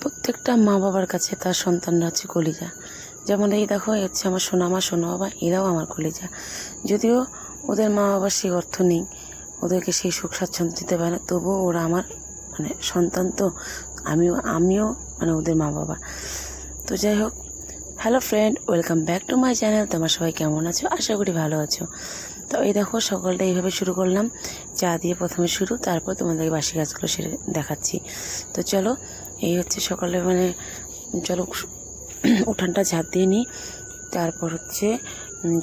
প্রত্যেকটা মা বাবার কাছে তার সন্তানরা হচ্ছে কলিজা। যেমন এই দেখো এ হচ্ছে আমার সোনা মা সোনা বাবা, এরাও আমার কলিজা। যদিও ওদের মা বাবার সেই অর্থ নেই, ওদেরকে সেই সুখ স্বাচ্ছন্দ্য দিতে পারে না, তবুও ওরা আমার মানে সন্তান তো, আমিও আমিও মানে ওদের মা বাবা তো যাই হোক, hello friend, welcome back to my channel, তোমার সবাই কেমন আছো? আশা করি ভালো আছো। তো এই দেখো, সকালটা এইভাবে শুরু করলাম, চা দিয়ে প্রথমে শুরু, তারপর তোমাদের বাসি গাছগুলো সেরে দেখাচ্ছি। তো চলো এই হচ্ছে সকালে মানে চলো উঠানটা ঝাঁপ দিয়ে নিই। তারপর হচ্ছে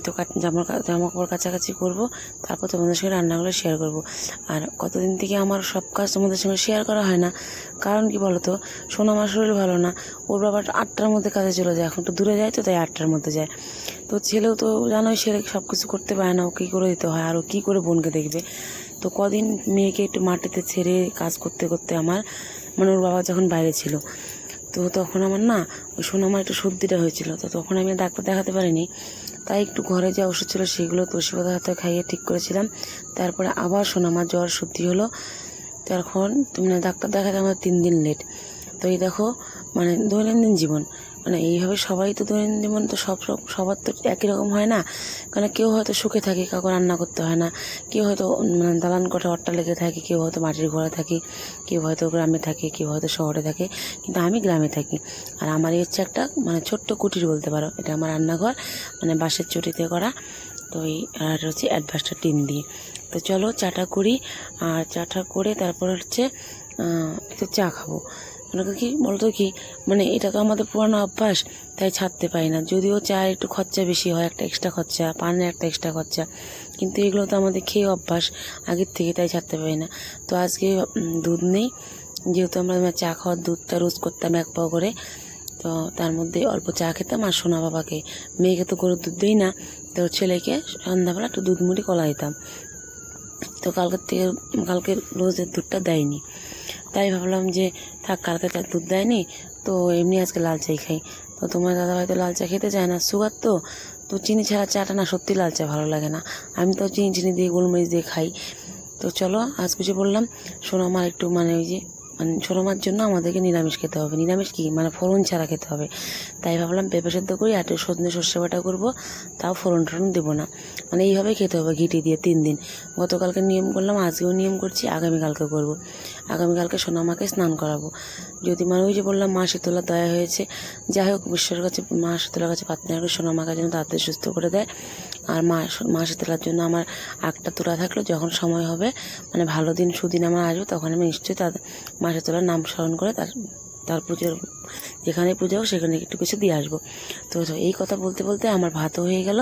তো জামা জামা কাপড় কাছাকাছি করব। তারপর তোমাদের সঙ্গে রান্নাগুলো শেয়ার করব। আর কতদিন থেকে আমার সব কাজ তোমাদের সঙ্গে শেয়ার করা হয় না, কারণ কি বলতো, সোনা আমার শরীর ভালো না। ওর বাবা আটটার মধ্যে কাজে চলে যায়, এখন তো দূরে যায় তো তাই আটটার মধ্যে যায়। তো ছেলেও তো জানোই, ছেলে সব কিছু করতে পারে না ও কী করে দিতে হয়, আর ও কী করে বোনকে দেখবে। তো কদিন মেয়েকে একটু মাটিতে ছেড়ে কাজ করতে করতে আমার মানে ওর বাবা যখন বাইরে ছিল, তো তখন আমার না, ওই শোন আমার একটু সর্দিটা হয়েছিল, তো তখন আমি ডাক্তার দেখাতে পারিনি। তাই একটু ঘরে যে ওষুধ ছিল সেগুলো তুলসী হাতে খাইয়ে ঠিক করেছিলাম। তারপরে আবার শোনো আমার জ্বর, সর্দি হলো। তখন মানে ডাক্তার দেখাতে আমার তিন দিন লেট তো এই দেখো মানে দৈনন্দিন জীবন। মানে এইভাবে সবাই তো দৈনন্দিন জীবন তো সব সবার তো একই রকম হয় না? কারণ কেউ হয়তো সুখে থাকে, কাউকে রান্না করতে হয় না। কেউ হয়তো মানে দালান কোঠা অট্টালিকে থাকে, কেউ হয়তো মাটির ঘরে থাকে, কেউ হয়তো গ্রামে থাকে, কেউ হয়তো শহরে থাকে, কিন্তু আমি গ্রামে থাকি। আর আমার এই হচ্ছে একটা মানে ছোট্ট কুটির বলতে পারো, এটা আমার রান্নাঘর মানে বাঁশের চটিতে করা। তো এই, আর হচ্ছে অ্যাডভাস্টার টিন দিয়ে। তো চলো চাটা করি, আর চাটা করে তারপর হচ্ছে একটু চা খাব। মানে কি বলতো কি? মানে এটা তো আমাদের পুরানো অভ্যাস, তাই ছাড়তে পারি না। যদিও চায়ের একটু খরচা বেশি হয়, একটা এক্সট্রা খরচা, পানের একটা এক্সট্রা খরচা। কিন্তু এগুলো তো আমাদের খেয়ে অভ্যাস, আগের থেকে তাই ছাড়তে পারি না। তো আজকে দুধ নেই। যেহেতু আমরা চা খাওয়ার দুধটা রোজ করতাম এক পাও করে, তো তার মধ্যে অল্প চা খেতাম আর সোনা বাবাকে। মেয়েকে তো গরুর দুধ দিই না, তো ছেলেকে সন্ধ্যাবেলা একটু দুধ মুড়ি কলা দিতাম। তো কালকের থেকে কালকে রোজের দুধটা দেয়নি। তাই ভাবলাম যে থাক, কালকে তার দুধ দেয়নি, তো এমনি আজকে লাল চাই খাই। তো তোমার দাদা হয়তো লাল চা খেতে চায় না, সুগার তো তো চিনি ছাড়া চাটা না সত্যি লাল চা ভালো লাগে না। আমি তো চিনি চিনি দিয়ে গোলমরিচ দিয়ে খাই। তো চলো, আজ কিছু বললাম, শোনো আমার একটু মানে ওই যে মানে সোনামার জন্য আমাদেরকে নিরামিষ খেতে হবে। নিরামিষ কি? মানে ফোড়ন ছাড়া খেতে হবে। তাই ভাবলাম পেঁপে সেদ্ধ করি আর একটু সজনে সর্ষে বাটা করব, তাও ফোড়ন টোড়ন দেবো না। মানে এইভাবেই খেতে হবে ঘিটি দিয়ে তিন দিন। গতকালকে নিয়ম করলাম, আজকেও নিয়ম করছি, আগামীকালকে করব। আগামীকালকে সোনামাকে স্নান করাবো। যদি মানে ওই যে বললাম, মা শীতলা দয়া হয়েছে, যাই হোক ঈশ্বরের কাছে, মা শীতলার কাছে প্রার্থনা করে সোনামাকে যেন তাড়াতাড়ি সুস্থ করে দেয়। আর মা মা শীতলার জন্য আমার আগটা তোলা থাকল, যখন সময় হবে মানে ভালো দিন, সুদিন আমার আসবে, তখন আমি নিশ্চয়ই তার মা শীতলার নাম স্মরণ করে তার তার পুজোর, যেখানে পুজো সেখানে একটু কিছু দিয়ে আসব। তো তো এই কথা বলতে বলতে আমার ভাতও হয়ে গেল,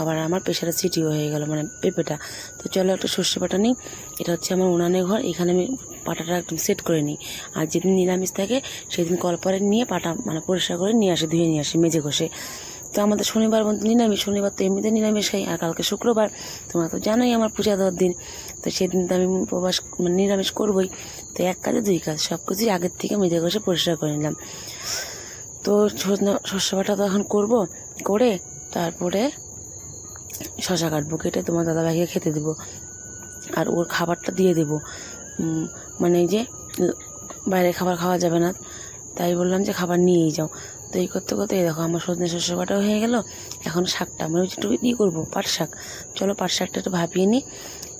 আবার আমার প্রেশারের সিটিও হয়ে গেল মানে পেঁপেটা। তো চলো একটা সর্ষে পাটা নিই, এটা হচ্ছে আমার উনানের ঘর, এখানে আমি পাটাটা একদম সেট করে নিই। আর যেদিন নিরামিষ থাকে, সেদিন কলপারে নিয়ে পাটা মানে পরিষ্কার করে নিয়ে আসি, ধুয়ে নিয়ে আসি, মেজে ঘষে। তো আমাদের শনিবার বন্ধু নিরামিষ, শনিবার তো এমনিতে নিরামিষ খাই, আর কালকে শুক্রবার। তোমরা তো জানোই আমার পূজা দেওয়ার দিন। তো সেদিন তো আমি উপবাস মানে নিরামিষ করবোই। তো এক কাজে দুই কাজ, সব কিছুই আগের থেকে মেজে ঘষে পরিষ্কার করে নিলাম। তো শস্য বাটা তো এখন করব, করে তারপরে শশা কাটবো, কেটে তোমার দাদাভাইকে খেতে দেবো। আর ওর খাবারটা দিয়ে দেবো। মানে যে বাইরে খাবার খাওয়া যাবে না, তাই বললাম যে খাবার নিয়েই যাও। তো এই করতে করতে দেখো আমার সজনে শস্য বাটাও হয়ে গেল। এখন শাকটা যে একটু ই করব, পাট শাক। চলো পাট শাকটা একটু ভাপিয়ে নিই।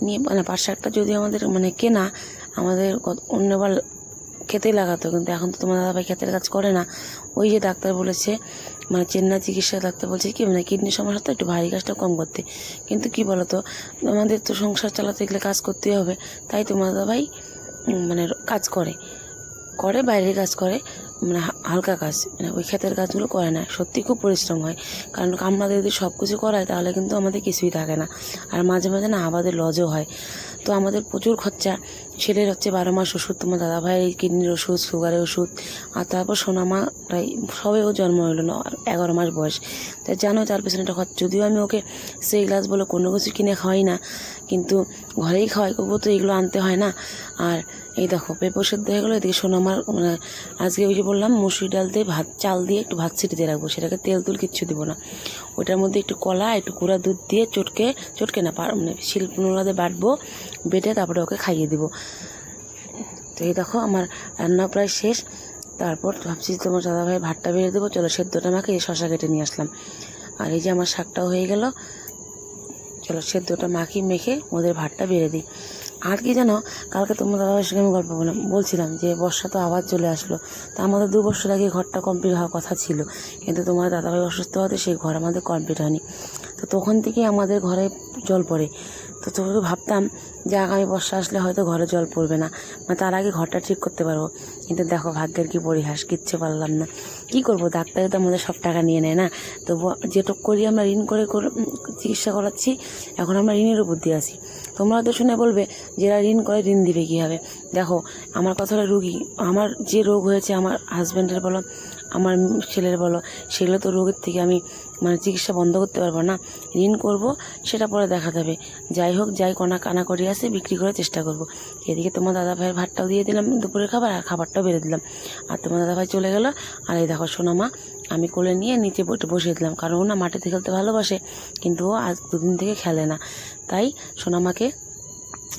নিয়ে মানে পাট শাকটা যদি আমাদের মানে কেনা, আমাদের অন্যবার খেতে লাগাতো, কিন্তু এখন তো তোমার দাদাভাই ক্ষেতের কাজ করে না। ওই যে ডাক্তার বলেছে মানে চেন্নাই চিকিৎসা ডাক্তার বলছে কি মানে কিডনি সমস্যা তো, একটু ভারী কাজটা কম করতে। কিন্তু কি বলতো, আমাদের তো সংসার চালাতে গেলে কাজ করতেই হবে। তাই তোমার দাদাভাই মানে কাজ করে। করে, বাইরের কাজ করে। মানে হালকা কাজ মানে ওই ক্ষেতের কাজগুলো করে না, সত্যি খুব পরিশ্রম হয়। কারণ আমাদের যদি সব কিছু করায়, তাহলে কিন্তু আমাদের কিছুই থাকে না। আর মাঝে মাঝে না, আমাদের লজও হয়। তো আমাদের প্রচুর খরচা। ছেলের হচ্ছে বারো মাস ওষুধ, তোমার দাদা ভাইয়ের কিডনির ওষুধ, সুগারের ওষুধ, আর তারপর সোনামা, প্রায় সবেও জন্ম হলো না, এগারো মাস বয়স। তাই জানো, তার পেছনে একটা খরচ। যদিও আমি ওকে সেই গ্লাস বলে কোনো কিছু কিনে খাওয়াই না, কিন্তু ঘরেই খাওয়াই করব তো এগুলো আনতে হয় না। আর এই দেখো, পেঁপে সেদ্ধ হয়ে গেলো, এদিকে সোনামার মানে আজকে ওই যে বললাম, মুসুরি ডাল দিয়ে ভাত, চাল দিয়ে একটু ভাত ছিটিতে রাখব, সেটাকে তেল তুল কিচ্ছু দিব না। ওটার মধ্যে একটু কলা, একটু কুড়া দুধ দিয়ে চটকে চটকে না, পার মানে শিল্প নোড়াতে বাটবো, বেটে তারপরে ওকে খাইয়ে দিব। তো এই দেখো, আমার রান্না প্রায় শেষ। তারপর ভাবছি তোমার দাদাভাই ভাতটা বেড়ে দেবো, চলো সেদ্ধটা মাখে এই শশা কেটে নিয়ে আসলাম। আর এই যে আমার শাকটাও হয়ে গেল চলো সেদ্ধটা মাখি মেখে ওদের ভাতটা বেড়ে দিই। আর কি যেন কালকে তোমার দাদাভাইয়ের সঙ্গে আমি গল্প বললাম, বলছিলাম যে বর্ষা তো আবার চলে আসলো। তা আমাদের দু বছর আগে ঘরটা কমপ্লিট হওয়ার কথা ছিল, কিন্তু তোমার দাদাভাই অসুস্থ হতে সেই ঘর আমাদের কমপ্লিট হয়নি। তো তখন থেকেই আমাদের ঘরে জল পড়ে। তো তবু ভাবতাম যে আগামী বর্ষা আসলে হয়তো ঘরে জল পড়বে না। মানে তার আগে ঘরটা ঠিক করতে পারব। কিন্তু দেখো ভাগ্যের কি পরিহাস, কিচ্ছু পারলাম না। কি করব? ডাক্তারে তো আমাদের সব টাকা নিয়ে নেয় না। তো যেটুক করি আমরা ঋণ করে চিকিৎসা করাচ্ছি, এখন আমরা ঋণের উপর দিয়ে আছি। তোমরা তো শুনে বলবে যারা ঋণ করে, ঋণ দিবে কীভাবে? দেখো, আমার কথাটা রুগী, আমার যে রোগ হয়েছে, আমার হাজব্যান্ডের বলো আমার ছেলের বলো, সেগুলো তো রোগের থেকে আমি মানে চিকিৎসা বন্ধ করতে পারব না। ঋণ করব, সেটা পরে দেখা যাবে যাই হোক, যাই কণা কানা করি আছে, বিক্রি করার চেষ্টা করব। এদিকে তোমার দাদা ভাইয়ের ভাতটাও দিয়ে দিলাম, দুপুরের খাবার আর খাবারটাও বেড়ে দিলাম। আর তোমার দাদা ভাই চলে গেল, আর এই দেখো সোনামা আমি কোলে নিয়ে নিচে বসে বসিয়ে দিলাম। কারণ ও না মাটিতে খেলতে ভালোবাসে, কিন্তু ও আজ দুদিন থেকে খেলে না। তাই সোনামাকে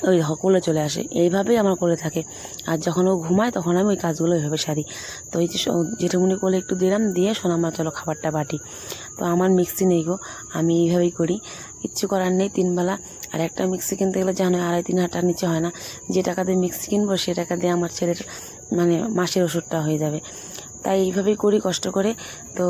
ওই দেখো কোলে চলে আসে। এইভাবেই আমার কোলে থাকে। আর যখন ও ঘুমায়, তখন আমি ওই কাজগুলো এভাবে সারি। তো এই যে জেঠুমনি কোলে একটু দিলাম, দিয়ে সোনামা চলো খাবারটা বাটি। তো আমার মিক্সি নেই গো, আমি এইভাবেই করি। কিচ্ছু করার নেই তিনবেলা আর একটা মিক্সি কিনতে গেলে জানো আড়াই তিন হাজার নিচে হয় না। যে টাকা দিয়ে মিক্সি কিনবো, সে টাকা দিয়ে আমার ছেলের মানে মাসের ওষুধটা হয়ে যাবে। তাই এইভাবেই করি, কষ্ট করে। তো